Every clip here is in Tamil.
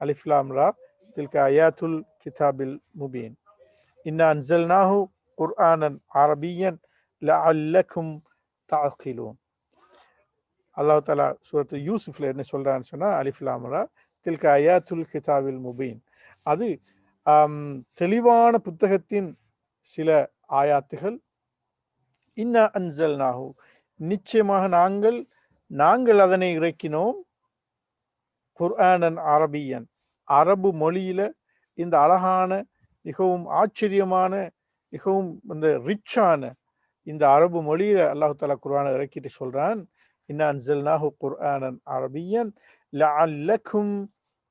அலிஃப்லாம் ரா தில்க அயாத்துல் கிதாபில் முபீன் இன்னா அன்சல்னாஹு குர்ஆனன் அரபியன் லஅல்லக்கும் தாக்கிலூன் அல்லாஹ் தாலா சூரத்து யூசுஃப்ல என்ன சொல்றான்னு சொன்னா அலிஃப்லாம் ரா தில்க அயாத்துல் கிதாபில் முபீன் அது ஆம், தெளிவான புத்தகத்தின் சில ஆயாத்துகள் இன்ன அன்சல்னாஹு நிச்சயமாக நாங்கள் நாங்கள் அதனை இறக்கினோம் குர்ஆனன் அரபியன். அரபு மொழியில இந்த அழகான மிகவும் ஆச்சரியமான மிகவும் இந்த ரிச்சான இந்த அரபு மொழியில அல்லாஹு தாலா குர்ஆனை இறக்கிட்டு சொல்றான் இன்ன அன்சல்னாஹு குர்ஆனன் அரபியன் லஅல்லக்கும்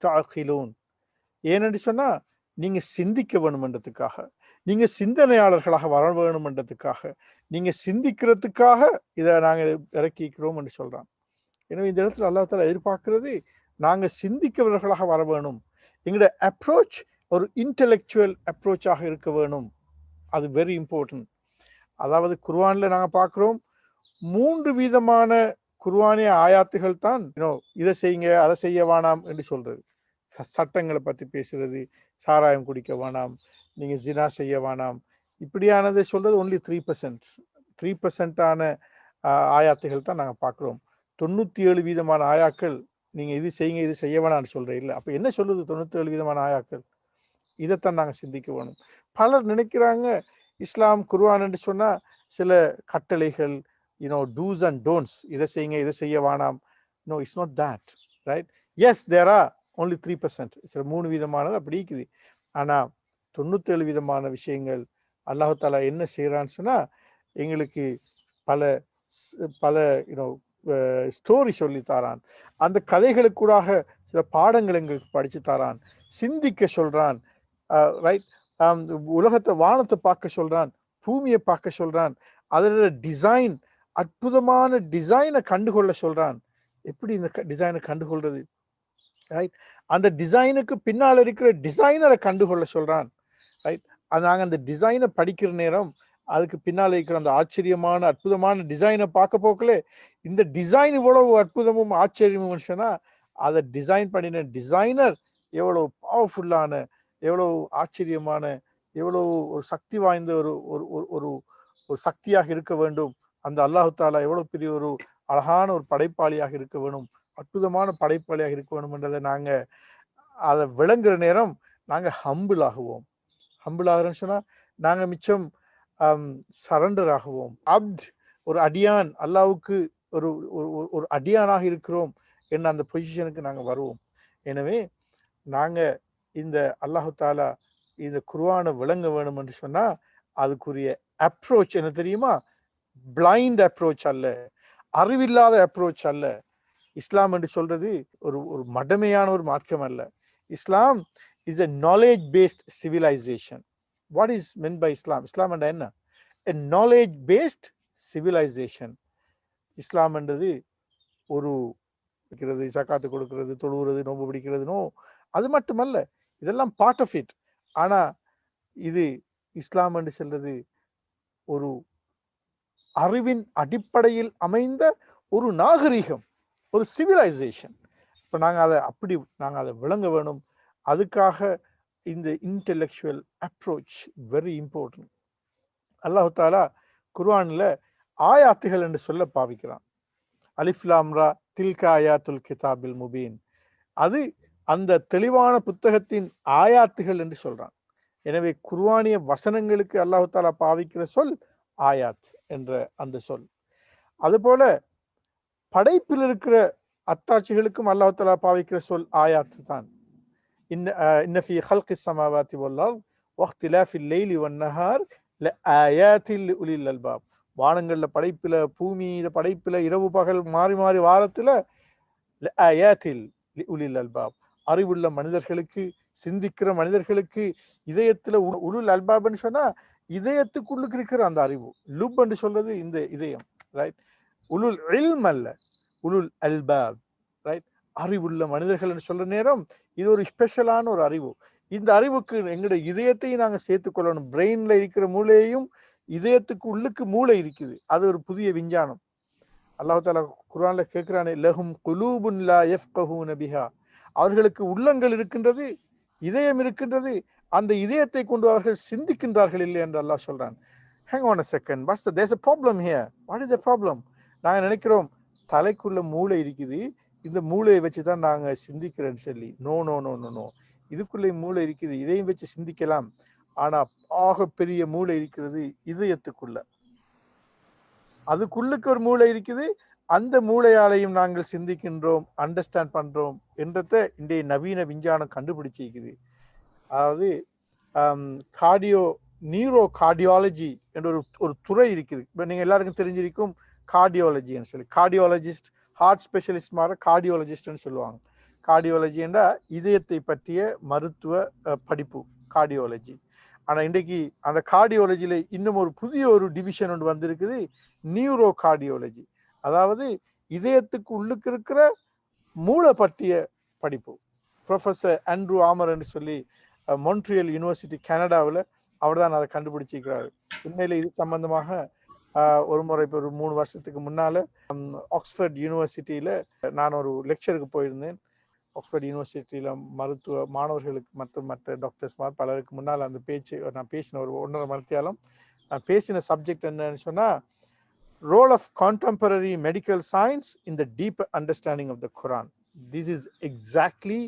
தஅகிலூன் ஏனென்று சொன்னா நீங்க சிந்திக்க வேணுமென்றதுக்காக நீங்க சிந்தனையாளர்களாக வர வேணுமென்றதுக்காக நீங்க சிந்திக்கிறதுக்காக இதை நாங்கள் இறக்கிக்கிறோம் என்று சொல்றான். எனவே இந்த இடத்துல அல்லாஹ் தாலா எதிர்பார்க்கிறது நாங்கள் சிந்திக்கிறவர்களாக வர வேணும். எங்களோட அப்ரோச் ஒரு இன்டெலெக்சுவல் அப்ரோச்சாக இருக்க வேணும். அது வெரி இம்பார்ட்டன்ட் அதாவது குர்வானில் நாங்கள் பார்க்குறோம் மூன்று விதமான குர்வானிய ஆயாத்துகள் தான் இதை செய்யுங்க அதை செய்ய வேணாம் என்று சொல்றது. ச- சட்டங்களை பற்றி பேசுறது சாராயம் குடிக்க வேணாம் நீங்கள் ஜினா செய்ய வேணாம். இப்படியானதை சொல்றது ஒன்லி த்ரீ பர்சன்ட் த்ரீ பர்சன்டான ஆயாத்துகள் தான் நாங்கள் பார்க்குறோம். தொண்ணூற்றி ஏழு வீதமான ஆயாக்கள் நீங்கள் இது செய்யுங்க இது செய்ய வேணாம்னு சொல்றேன் இல்லை என்ன சொல்லுது தொண்ணூற்றி ஏழு விதமான ஆயாக்கள்? இதைத்தான் நாங்கள் சிந்திக்க வேணும். பலர் நினைக்கிறாங்க இஸ்லாம் குர்ஆன் என்று சில கட்டளைகள் யூனோ டூஸ் அண்ட் டோன்ட்ஸ் இதை செய்யுங்க இதை செய்ய வேணாம். No it's not that right yes there are only three percent சில மூணு விதமானது அப்படி இருக்குது. ஆனால் தொண்ணூற்றேழு விதமான விஷயங்கள் அல்லாஹ் தாலா என்ன செய்கிறான்னு சொன்னால் எங்களுக்கு பல பல யூனோ ஸ்டோரி சொல்லி தாரான். அந்த கதைகளுக்கூடாக சில பாடங்கள் எங்களுக்கு படித்து தாரான். சிந்திக்க சொல்றான். ரைட் உலகத்தை வானத்தை பார்க்க சொல்றான். பூமியை பார்க்க சொல்றான். அதோட டிசைன் அற்புதமான டிசைனை கண்டுகொள்ள சொல்றான். எப்படி இந்த டிசைனை கண்டுகொள்றது? ரைட் அந்த டிசைனுக்கு பின்னால் இருக்கிற டிசைனரை கண்டுகொள்ள சொல்றான். ரைட் நாங்கள் அந்த டிசைனை படிக்கிற நேரம் அதுக்கு பின்னால் இருக்கிற அந்த ஆச்சரியமான அற்புதமான டிசைனை பார்க்க போக்கலே இந்த டிசைன் இவ்வளவு அற்புதமும் ஆச்சரியமும் சொன்னா அதை டிசைன் பண்ணின டிசைனர் எவ்வளவு பவர்ஃபுல்லான எவ்வளவு ஆச்சரியமான எவ்வளவு ஒரு சக்தி வாய்ந்த ஒரு ஒரு ஒரு- ஒரு ஒரு சக்தியாக இருக்க வேண்டும். அந்த அல்லாஹு தாலா எவ்வளவு பெரிய ஒரு அழகான ஒரு படைப்பாளியாக இருக்க வேணும் அற்புதமான படைப்பாளியாக இருக்க வேணும்ன்றதை நாங்கள் அதை விளங்குற நேரம் நாங்கள் ஹம்பிள் ஆகுவோம். ஹம்பிள் ஆகிறோம்னு சொன்னால் நாங்கள் மிச்சம் சரண்டர் ஆகுவோம். அப்த் ஒரு அடியான் அல்லாவுக்கு ஒரு ஒரு- ஒரு- அடியானாக இருக்கிறோம் என்ன அந்த பொசிஷனுக்கு நாங்கள் வருவோம். எனவே நாங்கள் இந்த அல்லாஹு தாலா இந்த குருவானை விளங்க வேணும் என்று சொன்னால் அதுக்குரிய அப்ரோச் என்ன தெரியுமா? பிளைண்ட் அப்ரோச் அல்ல. அறிவில்லாத அப்ரோச் அல்ல. இஸ்லாம் என்று சொல்றது ஒரு ஒரு மடமையான ஒரு மார்க்கம் அல்ல. Islam is a knowledge based civilisation what is meant by Islam இஸ்லாம் என்ற என்ன? A நாலேஜ் பேஸ்ட் சிவிலைசேஷன் இஸ்லாம் என்றது ஒரு வைக்கிறது சக்காத்து கொடுக்கறது தொழுவுறது நோன்பு பிடிக்கிறது நோ அது மட்டுமல்ல இதெல்லாம் பார்ட் ஆஃப் இட் ஆனால் இது இஸ்லாம் என்று சொல்றது ஒரு அறிவின் அடிப்படையில் அமைந்த ஒரு நாகரிகம் ஒரு சிவிலைசேஷன் இப்போ நாங்கள் அதை அப்படி நாங்கள் அதை விளங்க வேணும். அதுக்காக இந்த இன்டெலெக்சுவல் அப்ரோச் வெரி important. அல்லாஹு தாலா குர்ஆன்ல ஆயாத்துகள் என்று சொல்ல பாவிக்கிறான். அலிஃப்லாம்ரா தில்கா ஆயாத்துல் கிதாபில் முபீன். அது அந்த தெளிவான புத்தகத்தின் ஆயாத்துகள் என்று சொல்றான். எனவே குர்வானிய வசனங்களுக்கு அல்லாஹு தாலா பாவிக்கிற சொல் ஆயாத் என்ற அந்த சொல். அதுபோல படைப்பில் இருக்கிற அத்தாட்சிகளுக்கும் அல்லாஹு தாலா பாவிக்கிற சொல் ஆயாத்து தான் இன்ன அஹ், இன்ன ஃபி ஹல்கி சமாவாத்தி வல்லால் வக்திலாஃபில் லைலி வன்னஹார் ல ஆயாத்தில் உலில் அல்பாப் வானங்கள்ல படைப்பில பூமியில படைப்பில் இரவு பகல் மாறி மாறி வாரத்துல ஆயாத்தில் உலில் அல்பாப். அறிவுள்ள மனிதர்களுக்கு சிந்திக்கிற மனிதர்களுக்கு இதயத்துல உ- உலுல் அல்பாப்னு சொன்னா இதயத்துக்குள்ளுக்கு இருக்கிற அந்த அறிவு. லுப் என்று சொல்றது இந்த இதயம் ரைட் உலுல் இல்ம் அல்ல உலுல் அல்பாப் ரைட் அறிவுள்ள மனிதர்கள் என்று சொல்ற நேரம் இது ஒரு ஸ்பெஷலான ஒரு அறிவு. இந்த அறிவுக்கு எங்களுடைய இதயத்தையும் நாங்கள் சேர்த்துக்கொள்ளணும் பிரெயின்ல இருக்கிற மூளையையும் இதயத்துக்கு உள்ளுக்கு மூளை இருக்குது. அது ஒரு புதிய விஞ்ஞானம். அல்லாஹ் தாலா குர்ஆன்ல கேட்கிறானே லஹும் குலூபுன் லா யஃப்கஹூன நபிஹா அவர்களுக்கு உள்ளங்கள் இருக்கின்றது இதயம் இருக்கின்றது அந்த இதயத்தை கொண்டு அவர்கள் சிந்திக்கின்றார்கள் இல்லை என்று அல்லாஹ் சொல்றான். Hang on a second but there's a problem here what is the problem நாங்கள் நினைக்கிறோம் தலைக்குள்ள மூளை இருக்குது இந்த மூளையை வச்சு தான் நாங்கள் சிந்திக்கிறேன்னு சொல்லி no no no no no. இதுக்குள்ளே மூளை இருக்குது இதையும் வச்சு சிந்திக்கலாம். ஆனா ஆக பெரிய மூளை இருக்கிறது இதயத்துக்குள்ள. அதுக்குள்ளுக்கு ஒரு மூளை இருக்குது அந்த மூளையாலையும் நாங்கள் சிந்திக்கின்றோம் அண்டர்ஸ்டாண்ட் பண்றோம் என்றத இன்றைய நவீன விஞ்ஞானம் கண்டுபிடிச்சிருக்குது. அதாவது கார்டியோ நியூரோ கார்டியாலஜி என்ற ஒரு ஒரு துறை இருக்குது. இப்போ நீங்கள் எல்லாருக்கும் தெரிஞ்சிருக்கும் கார்டியாலஜின்னு சொல்லி. கார்டியாலஜிஸ்ட் ஹார்ட் ஸ்பெஷலிஸ்ட் மாதிரி கார்டியோலஜிஸ்ட்னு சொல்லுவாங்க. கார்டியாலஜி என்றால் இதயத்தை பற்றிய மருத்துவ படிப்பு கார்டியாலஜி ஆனால் இன்றைக்கு அந்த கார்டியாலஜியில் இன்னும் ஒரு புதிய ஒரு டிவிஷன் ஒன்று வந்திருக்குது நியூரோ கார்டியாலஜி அதாவது இதயத்துக்கு உள்ளுக்கு இருக்கிற மூளை பற்றிய படிப்பு. ப்ரொஃபஸர் ஆண்ட்ரூ ஆமர் என்று சொல்லி மொன்ட்ரியல் யூனிவர்சிட்டி கனடாவில் அவர் தான் அதை கண்டுபிடிச்சிருக்கிறாரு. உண்மையில இது சம்பந்தமாக ஒரு முறை இப்போ ஒரு மூணு வருஷத்துக்கு முன்னால் ஆக்ஸ்ஃபர்ட் யூனிவர்சிட்டியில் நான் ஒரு லெக்சருக்கு போயிருந்தேன். ஆக்ஸ்ஃபர்ட் யூனிவர்சிட்டியில் மருத்துவ மாணவர்களுக்கு மற்றும் மற்ற டாக்டர்ஸ் மாதிரி பலருக்கு முன்னால் அந்த பேச்சு நான் பேசின ஒரு ஒன்றரை மணித்தியாலும் நான் பேசின சப்ஜெக்ட் என்னன்னு சொன்னால் role of contemporary medical science in the deep understanding of the Quran this is exactly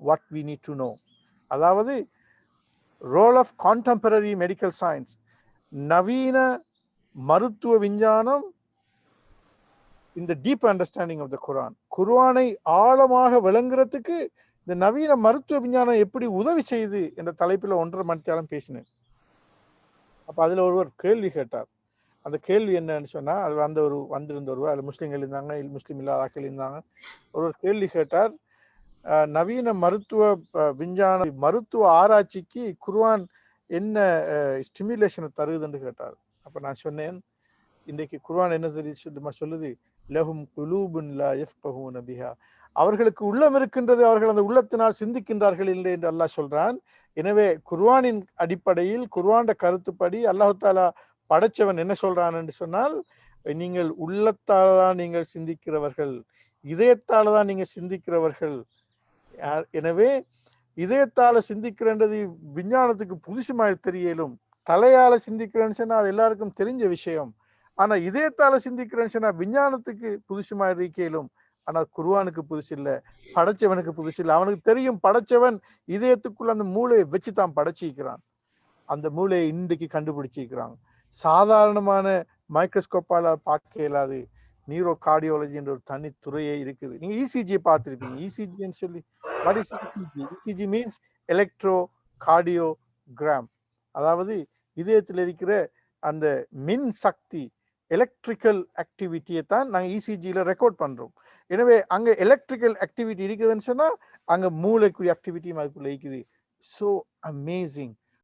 what we need to know அதாவது role of contemporary medical science நவீன மருத்துவ விஞ்ஞானம் இந்த deep understanding of the Quran குர்ஆனை ஆழமாக விளங்குறதுக்கு இந்த நவீன மருத்துவ விஞ்ஞானம் எப்படி உதவி செய்யுது என்ற தலைப்பில் ஒன்றரை மணித்தாலும் பேசினேன். அப்போ அதில் ஒருவர் கேள்வி கேட்டார். அந்த கேள்வி என்னன்னு சொன்னால் அது அந்த ஒரு வந்திருந்த ஒருவர் அதுல முஸ்லீம்கள் இருந்தாங்க முஸ்லீம் இல்லாத ஆட்கள் இருந்தாங்க. ஒருவர் கேள்வி கேட்டார் நவீன மருத்துவ விஞ்ஞான மருத்துவ ஆராய்ச்சிக்கு குர்வான் என்ன ஸ்டிமுலேஷனை தருதுன்னு கேட்டார். அப்போ நான் சொன்னேன் இன்றைக்கு குர்வான் என்ன தெரியுது சொல்லுமா சொல்லுது லஹும் குலூபுன் லா யஃப்கஹூன நபிஹா அவர்களுக்கு உள்ளம் இருக்கின்றது அவர்கள் அந்த உள்ளத்தினால் சிந்திக்கின்றார்கள் இல்லை என்று அல்லாஹ் சொல்றான். எனவே குர்வானின் அடிப்படையில் குர்ஆன்ட கருத்துப்படி அல்லாஹு தாலா படைச்சவன் என்ன சொல்றான் என்று சொன்னால் நீங்கள் உள்ளத்தால் தான் நீங்கள் சிந்திக்கிறவர்கள் இதயத்தால் தான் நீங்கள் சிந்திக்கிறவர்கள். எனவே இதயத்தால சிந்திக்கிறன்றது விஞ்ஞானத்துக்கு புதுசுமாய் தெரியலும் தலையால சிந்திக்கிறேன்னு சொன்னா அது எல்லாருக்கும் தெரிஞ்ச விஷயம். ஆனா இதயத்தால சிந்திக்கிறேன்னு சொன்னா விஞ்ஞானத்துக்கு புதுசுமா இருக்கையிலும் ஆனா குருவானுக்கு புதுசு இல்ல படைச்சவனுக்கு புதுசு இல்லை. அவனுக்கு தெரியும் படைச்சவன் இதயத்துக்குள்ள அந்த மூளையை வச்சு தான் படைச்சிக்கிறான் அந்த மூளையை இன்றைக்கு கண்டுபிடிச்சிருக்கிறாங்க. சாதாரணமான மைக்ரோஸ்கோப்பால பார்க்க இயலாது. நியூரோ கார்டியாலஜி என்ற ஒரு தனி துறையே இருக்குது. நீங்க இசிஜியை பார்த்துருப்பீங்க. இசிஜின்னு சொல்லி what is ECG ECG means electrocardiogram அதாவது இதயத்தில் இருக்கிற அந்த மின் சக்தி எலக்ட்ரிக்கல் ஆக்டிவிட்டியை தான் நாங்கள் இசிஜியில் ரெக்கார்ட் பண்ணுறோம் எனவே அங்கே எலக்ட்ரிக்கல் ஆக்டிவிட்டி இருக்குதுன்னு சொன்னால் அங்கே மூளைக்குரிய ஆக்டிவிட்டியும் அதுக்குள்ளே இருக்குது ஸோ அமேசிங்